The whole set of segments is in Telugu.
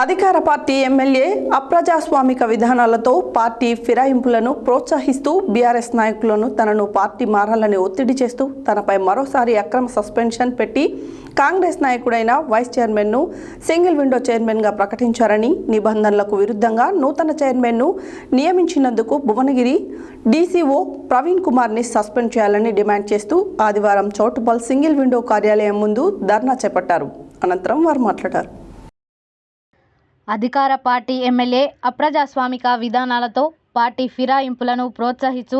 అధికార పార్టీ ఎమ్మెల్యే అప్రజాస్వామిక విధానాలతో పార్టీ ఫిరాయింపులను ప్రోత్సహిస్తూ బీఆర్ఎస్ నాయకులను తనను పార్టీ మారాలని ఒత్తిడి చేస్తూ తనపై మరోసారి అక్రమ సస్పెన్షన్ పెట్టి కాంగ్రెస్ నాయకుడైన వైస్ చైర్మన్ను సింగిల్ విండో చైర్మన్గా ప్రకటించారని నిబంధనలకు విరుద్ధంగా నూతన చైర్మన్ను నియమించినందుకు భువనగిరి డీసీఓ ప్రవీణ్ కుమార్ని సస్పెండ్ చేయాలని డిమాండ్ చేస్తూ ఆదివారం చౌటుపల్ సింగిల్ విండో కార్యాలయం ముందు ధర్నా చేపట్టారు. అనంతరం వారు మాట్లాడారు. అధికార పార్టీ ఎమ్మెల్యే అప్రజాస్వామిక విధానాలతో పార్టీ ఫిరాయింపులను ప్రోత్సహిస్తూ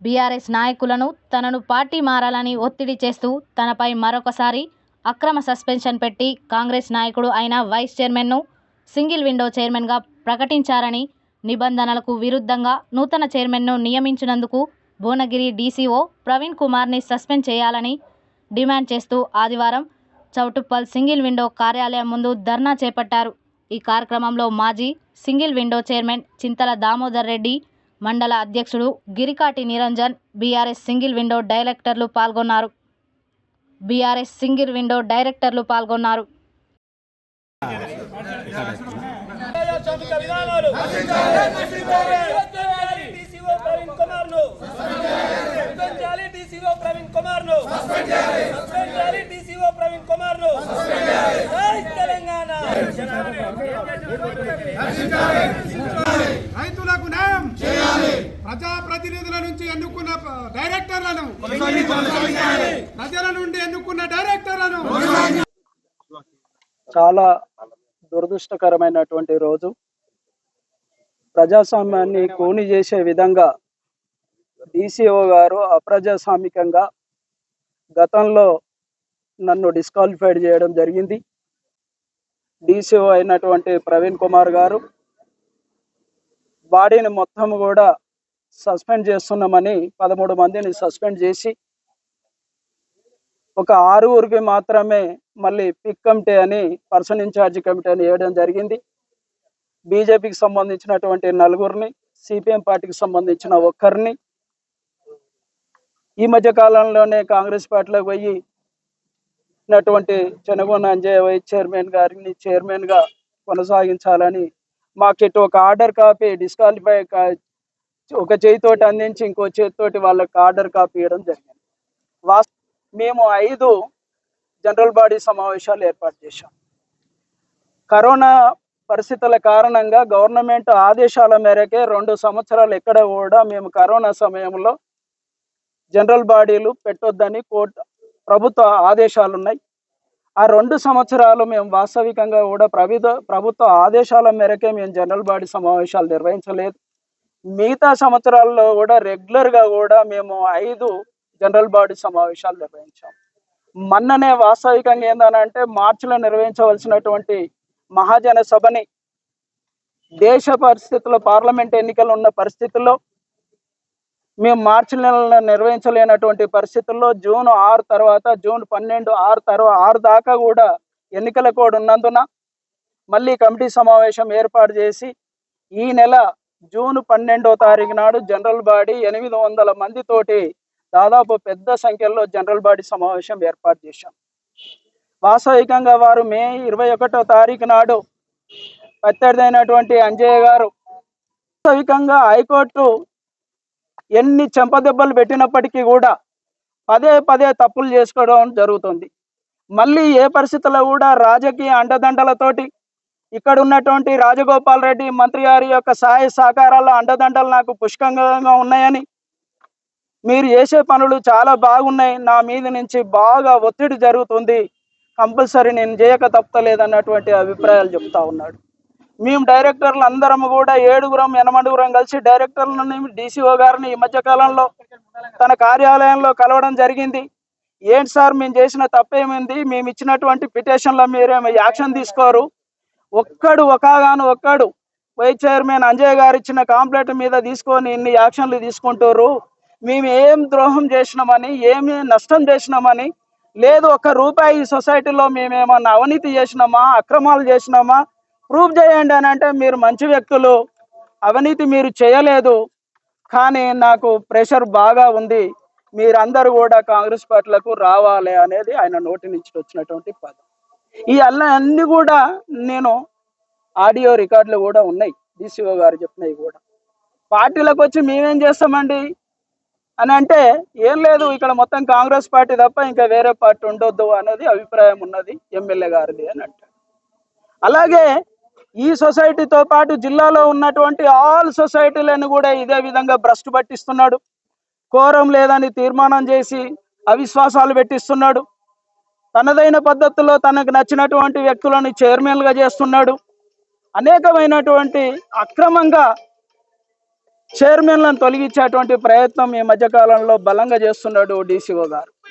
బీఆర్ఎస్ నాయకులను తనను పార్టీ మారాలని ఒత్తిడి చేస్తూ తనపై మరొకసారి అక్రమ సస్పెన్షన్ పెట్టి కాంగ్రెస్ నాయకుడు అయిన వైస్ చైర్మన్ను సింగిల్ విండో చైర్మన్గా ప్రకటించారని నిబంధనలకు విరుద్ధంగా నూతన చైర్మన్ను నియమించినందుకు భువనగిరి డీసీఓ ప్రవీణ్ కుమార్ని సస్పెండ్ చేయాలని డిమాండ్ చేస్తూ ఆదివారం చౌటుప్పల్ సింగిల్ విండో కార్యాలయం ముందు ధర్నా చేపట్టారు. ఈ కార్యక్రమంలో మాజీ single window chairman Chintala Damodar Reddy మండల అధ్యక్షుడు Girikati Niranjan BRS single window డైరెక్టర్లు పాల్గొన్నారు. బీఆర్ఎస్ సింగిల్ విండో డైరెక్టర్లు పాల్గొన్నారు. డీసీఓ ప్రవీణ్ కుమార్ను సస్పెండ్ చేయాలి డీసీఓ ప్రవీణ్ కుమార్ను సస్పెండ్ చేయాలి డీసీఓ ప్రవీణ్ కుమార్ను జై తెలంగాణ రైతులకు న్యాయం చేయాలి ప్రజాప్రతినిధుల నుంచి ఎన్నుకున్న డైరెక్టర్లను ప్రజల నుండి ఎన్నుకున్న డైరెక్టర్లను చాలా దురదృష్టకరమైనటువంటి రోజు. ప్రజాస్వామ్యాన్ని కూని చేసే విధంగా డిసిఓ గారు అప్రజాస్వామికంగా గతంలో నన్ను డిస్క్వాలిఫైడ్ చేయడం జరిగింది. డిసిఓ అయినటువంటి ప్రవీణ్ కుమార్ గారు బాడీని మొత్తం కూడా సస్పెండ్ చేస్తున్నామని పదమూడు మందిని సస్పెండ్ చేసి ఒక ఆరుగురికి మాత్రమే మళ్ళీ పిక్ కమిటీ అని పర్సన్ ఇన్ఛార్జ్ కమిటీ అని వేయడం జరిగింది. బీజేపీకి సంబంధించినటువంటి నలుగురిని సిపిఎం పార్టీకి సంబంధించిన ఒక్కరిని. ఈ మధ్య కాలంలోనే కాంగ్రెస్ పార్టీలోకి పోయి పెట్టినటువంటి చెనగొండ అంజయ్య చైర్మన్ గారిని చైర్మన్గా కొనసాగించాలని మాకు ఇటు ఒక ఆర్డర్ కాపీ డిస్క్వాలిఫై ఒక చేతితోటి అందించి ఇంకో చేతితోటి వాళ్ళకి ఆర్డర్ కాపీ ఇవ్వడం జరిగింది. వాస్ మేము ఐదు జనరల్ బాడీ సమావేశాలు ఏర్పాటు చేశాం. కరోనా పరిస్థితుల కారణంగా గవర్నమెంట్ ఆదేశాల మేరకే రెండు సంవత్సరాలు ఎక్కడ కూడా మేము కరోనా సమయంలో జనరల్ బాడీలు పెట్టొద్దని కోర్టు ప్రభుత్వ ఆదేశాలు ఉన్నాయి ఆ రెండు సంవత్సరాలు మేము వాస్తవికంగా కూడా ప్రభుత్వ ప్రభుత్వ ఆదేశాల మేరకే మేము జనరల్ బాడీ సమావేశాలు నిర్వహించలేదు. మిగతా సంవత్సరాల్లో కూడా రెగ్యులర్గా కూడా మేము ఐదు జనరల్ బాడీ సమావేశాలు నిర్వహించాం. మొన్ననే వాస్తవికంగా ఏందనంటే మార్చిలో నిర్వహించవలసినటువంటి మహాజన సభని దేశ పరిస్థితుల్లో పార్లమెంట్ ఎన్నికలు ఉన్న పరిస్థితుల్లో మేము మార్చి నెలలో నిర్వహించలేనటువంటి పరిస్థితుల్లో జూన్ ఆరు తర్వాత జూన్ పన్నెండు ఆరు తర్వాత ఆరు దాకా కూడా ఎన్నికల కోడ్ ఉన్నందున మళ్ళీ కమిటీ సమావేశం ఏర్పాటు చేసి ఈ నెల జూన్ పన్నెండో తారీఖు నాడు జనరల్ బాడీ ఎనిమిది వందల మందితోటి దాదాపు పెద్ద సంఖ్యలో జనరల్ బాడీ సమావేశం ఏర్పాటు చేశాం. వాస్తవికంగా వారు మే ఇరవై ఒకటో తారీఖు నాడు ప్రత్యర్థి అంజయ్య గారు వాస్తవికంగా హైకోర్టు ఎన్ని చెంపదెబ్బలు పెట్టినప్పటికీ కూడా పదే పదే తప్పులు చేసుకోవడం జరుగుతుంది. మళ్ళీ ఏ పరిస్థితుల్లో కూడా రాజకీయ అండదండలతోటి ఇక్కడ ఉన్నటువంటి రాజగోపాల్ రెడ్డి మంత్రి గారి యొక్క సహాయ సహకారాల అండదండలు నాకు పుష్కంగా ఉన్నాయని మీరు చేసే పనులు చాలా బాగున్నాయి. నా మీద నుంచి బాగా ఒత్తిడి జరుగుతుంది. కంపల్సరీ నేను చేయక తప్పలేదన్నటువంటి అభిప్రాయాలు చెప్తా ఉన్నాడు. మేము డైరెక్టర్లు అందరం కూడా ఏడుగురం ఎనమడుగురం కలిసి డైరెక్టర్లని డీసీఓ గారిని ఈ మధ్య కాలంలో తన కార్యాలయంలో కలవడం జరిగింది. ఏంటి సార్ మేము చేసిన తప్పేమైంది? మేము ఇచ్చినటువంటి పిటిషన్లో మీరేమో యాక్షన్ తీసుకోరు. ఒక్కడు ఒకగాను ఒక్కడు వైస్ చైర్మన్ అంజయ్ గారు ఇచ్చిన కాంప్లైంట్ మీద తీసుకొని ఇన్ని యాక్షన్లు తీసుకుంటారు మేము ఏం ద్రోహం చేసినామని ఏమి నష్టం చేసినామని లేదు ఒక్క రూపాయి ఈ సొసైటీలో మేమేమన్నా అవినీతి చేసినామా అక్రమాలు చేసినామా? ప్రూఫ్ చేయండి అని అంటే మీరు మంచి వ్యక్తులు అవినీతి మీరు చేయలేదు కానీ నాకు ప్రెషర్ బాగా ఉంది మీరందరూ కూడా కాంగ్రెస్ పార్టీలకు రావాలి అనేది ఆయన నోటి నుంచి వచ్చినటువంటి పదం. ఈ అల్ల అన్ని కూడా నేను ఆడియో రికార్డులు కూడా ఉన్నాయి డిసిఓ గారు చెప్పినవి కూడా. పార్టీలకు వచ్చి మేమేం చేస్తామండి? అని అంటే ఏం లేదు ఇక్కడ మొత్తం కాంగ్రెస్ పార్టీ తప్ప ఇంకా వేరే పార్టీ ఉండొద్దు అనేది అభిప్రాయం ఉన్నది ఎమ్మెల్యే గారిది అని అంటారు. అలాగే ఈ సొసైటీతో పాటు జిల్లాలో ఉన్నటువంటి ఆల్ సొసైటీలను కూడా ఇదే విధంగా భ్రష్టు పట్టిస్తున్నాడు. కోరం లేదని తీర్మానం చేసి అవిశ్వాసాలు పెట్టిస్తున్నాడు. తనదైన పద్ధతిలో తనకు నచ్చినటువంటి వ్యక్తులను చైర్మన్గా చేస్తున్నాడు. అనేకమైనటువంటి అక్రమంగా చైర్మన్లను తొలగించేటువంటి ప్రయత్నం ఈ మధ్యకాలంలో బలంగా చేస్తున్నాడు డీసీఓ గారు.